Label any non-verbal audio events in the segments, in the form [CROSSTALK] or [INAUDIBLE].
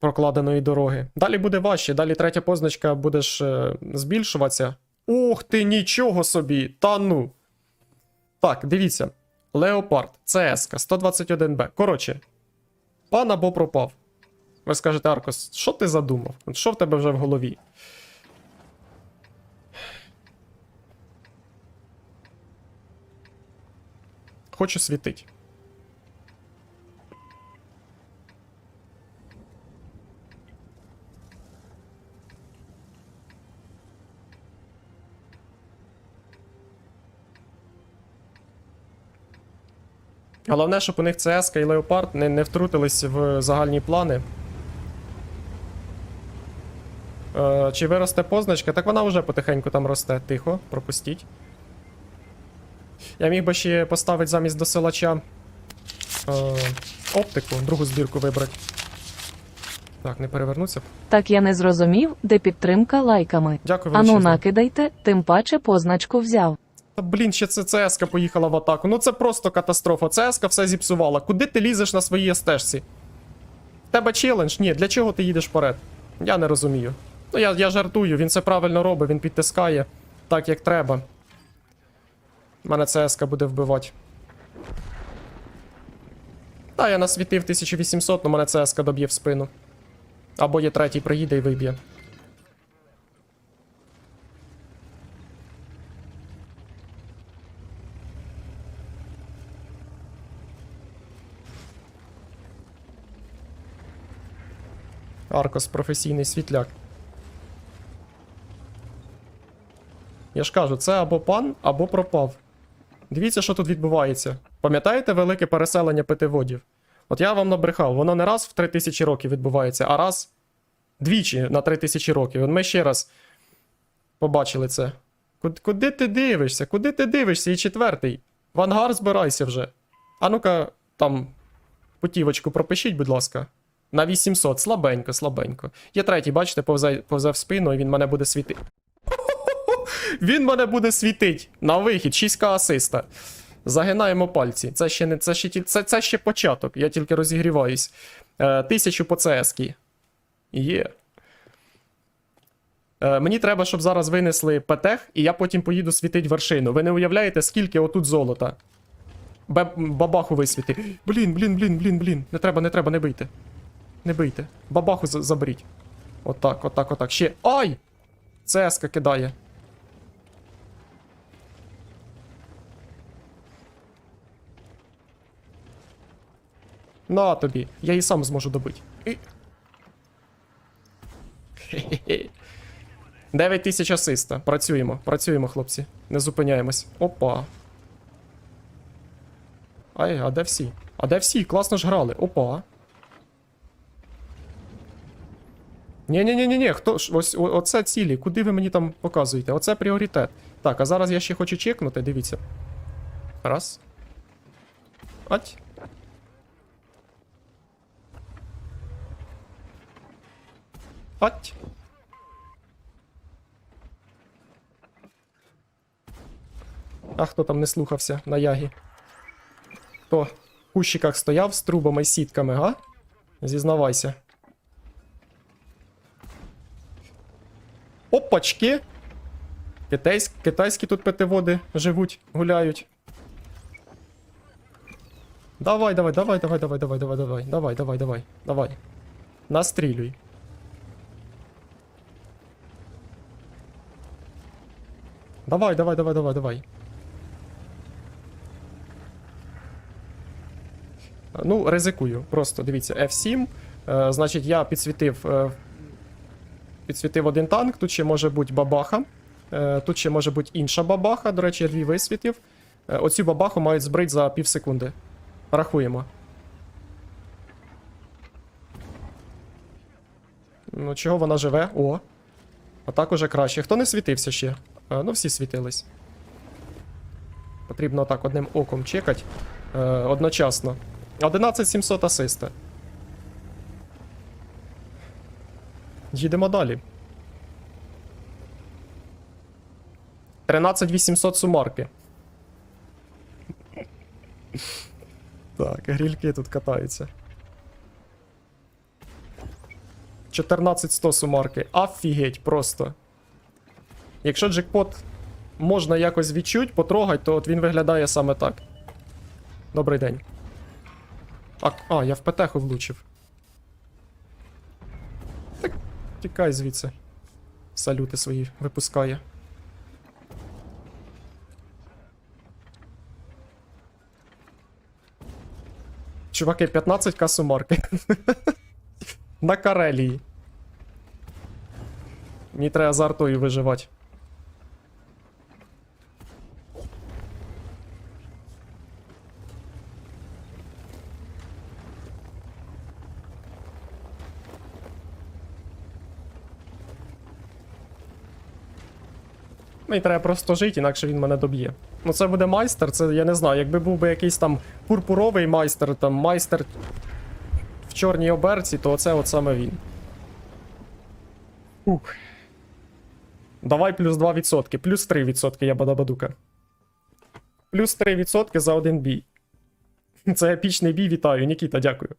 прокладеної дороги. Далі буде важче, далі третя позначка будеш е, збільшуватися. Ух ти, нічого собі! Та ну. Так, дивіться. Леопард, ЦСК, 121Б. Коротше, пан або пропав. Ви скажете, Аркос, що ти задумав? Що в тебе вже в голові? Хочу світить. Головне, щоб у них ЦСК і Леопард не, не втрутились в загальні плани. Е, чи виросте позначка? Так вона вже потихеньку там росте. Тихо, пропустіть. Я міг би ще поставити замість досилача е, оптику, другу збірку вибрати. Так, не перевернуться. Так я не зрозумів, де підтримка лайками. Дякую Ану накидайте, тим паче позначку взяв. Та блін, ще це ЦСК поїхала в атаку. Ну це просто катастрофа. ЦСК все зіпсувала. Куди ти лізеш на своїй стежці? В тебе челендж? Ні, для чого ти їдеш вперед? Я не розумію. Ну я, я жартую, він це правильно робить, він підтискає так, як треба. Мене ЦСК буде вбивати. Та, я насвітив 1800, але мене ЦСК доб'є в спину. Або є третій, приїде і виб'є. Аркос професійний світляк. Я ж кажу, це або пан, або пропав. Дивіться, що тут відбувається. Пам'ятаєте велике переселення питеводів? От я вам набрехав, воно не раз в 3000 років відбувається, а раз двічі на 3000 років. От ми ще раз побачили це. Куди ти дивишся? Куди ти дивишся? І четвертий. В ангар збирайся вже. А ну-ка, там путівочку пропишіть, будь ласка. На 800, слабенько, слабенько. Є третій, бачите, повзе, повзе в спину, і він мене буде світити. [LAUGHS] Він мене буде світить на вихід, 6к асиста. Загинаємо пальці. Це ще не це ще, це, це ще початок, я тільки розігріваюсь. Е, тисячу по ЦСКі. Є. Е, мені треба, щоб зараз винесли ПТХ, і я потім поїду світить вершину. Ви не уявляєте, скільки отут золота. Бабаху висвіти. Блін, блін, блін, блін, блін. Не треба, не треба, не бийте. Не бийте. Бабаху заберіть. Отак, отак, отак. Ще. Ай! ЦСК кидає. На тобі. Я її сам зможу добити. І... [LAUGHS] Хе-хе-хе. 9 тисяч асиста. Працюємо, працюємо, хлопці. Не зупиняємось. Опа. Ай, а де всі? А де всі? Класно ж грали. Опа. Ні-ні-ні-ні, хто ж ось оце цілі. Куди ви мені там показуєте? Оце пріоритет. Так, а зараз я ще хочу чекнути, дивіться. Раз. Ать. Ать. А хто там не слухався на ягі? Хто в кущиках стояв з трубами і сітками, га? Зізнавайся. Опачки! Китайсь... Китайські тут петеводи живуть, гуляють. Давай, давай, давай, давай, давай, давай, давай, давай, давай, давай, давай, давай. Настрілюй. Давай, давай, давай, давай, давай. Ну, ризикую. Просто дивіться, F7. Е, значить, я підсвітив. Підсвітив один танк. Тут ще може бути бабаха. Е, тут ще може бути інша бабаха. До речі, я дві висвітив. Е, оцю бабаху мають збрити за пів секунди. Рахуємо. Ну, чого вона живе? О. А так уже краще. Хто не світився ще? Е, ну, всі світились. Потрібно так одним оком чекати. Одночасно. 11700 асиста. Їдемо далі. 13800 сумарки. Так, грільки тут катаються. 14100 сумарки. Офігеть просто. Якщо джекпот можна якось відчуть, потрогать, то от він виглядає саме так. Добрий день. А, а я в петеху влучив. Тікай звідси. Салюти свої випускає. Чуваки, 15к сумарки. [LAUGHS] На Карелії. Мені треба за артою виживати. Ну і треба просто жити, інакше він мене доб'є. Ну це буде майстер, це я не знаю, якби був би якийсь там пурпуровий майстер, там майстер в чорній оберці, то оце от саме він. Ух. Давай плюс 2%, плюс 3% я бадабадука. Плюс 3% за один бій. [LAUGHS] Це епічний бій, вітаю, Нікіта, дякую.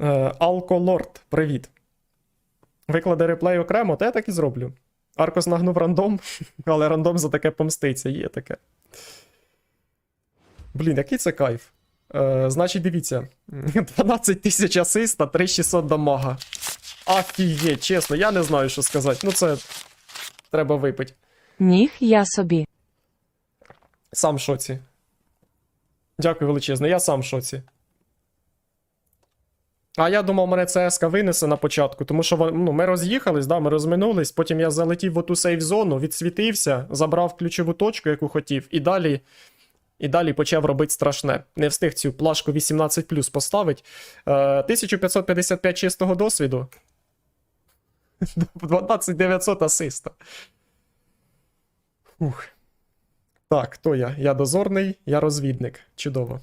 Е, Алколорд, привіт. Викладе реплей окремо, то я так і зроблю. Аркос нагнув рандом, [LAUGHS] але рандом за таке помститься, є таке. Блін, який це кайф. Е, значить, дивіться: [LAUGHS] 12 тисяч асиста, 3600 дамага. Афіє, чесно, я не знаю, що сказати. Ну, це треба випити. Ніг я собі. Сам в шоці. Дякую величезно, я сам в шоці. А я думав, мене ЦСК винесе на початку, тому що ну, ми роз'їхались, да, ми розминулись, потім я залетів в оту сейф-зону, відсвітився, забрав ключову точку, яку хотів, і далі, і далі почав робити страшне. Не встиг цю плашку 18 поставити. Е, 1555 чистого досвіду. [LAUGHS] 12900 асиста. Ух. Так, то я? Я дозорний, я розвідник. Чудово.